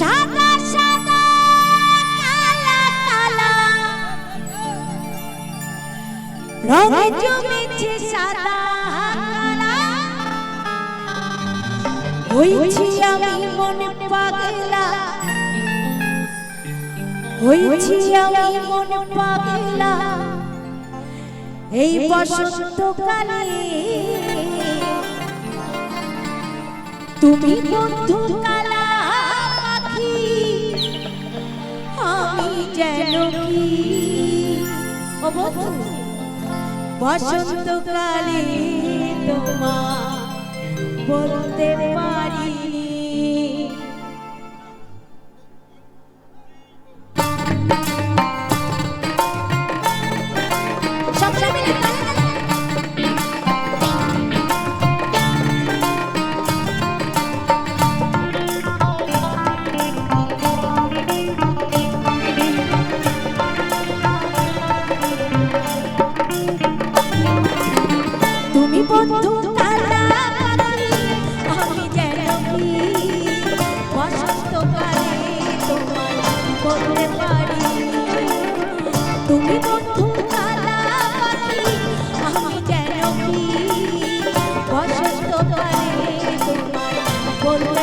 সাদা সাদা কালা কালা। রঙে জমেছে সাদা, কালা। হয়েছি আমি মনে পাগলা। হয়েছি আমি মনে পাগলা। এই বসন্তকালে তুমি বন্ধু বধু বসন্তকালে তোমা বলতে পারি তুমি বন্ধু কালা পাখি আমি যেন কি বসন্ত পারে তোমার বলতে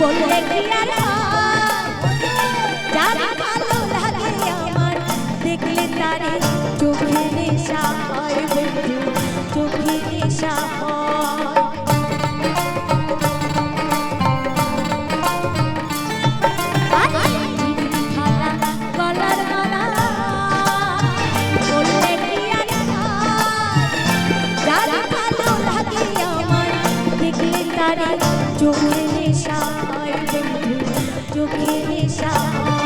বললে কি আর যা ভালো লাগে আমার দেখলে তারে নেশায় বন্ধু চোখে নেশায়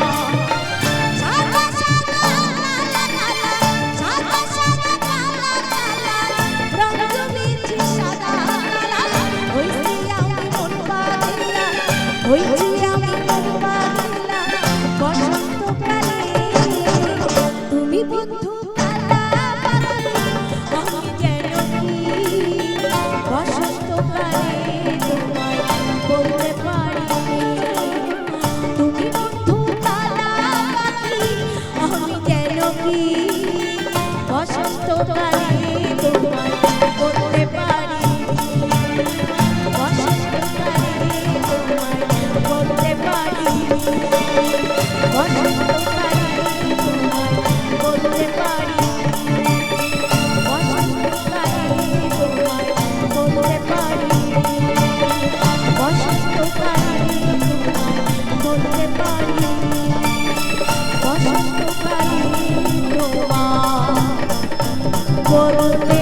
来 Musik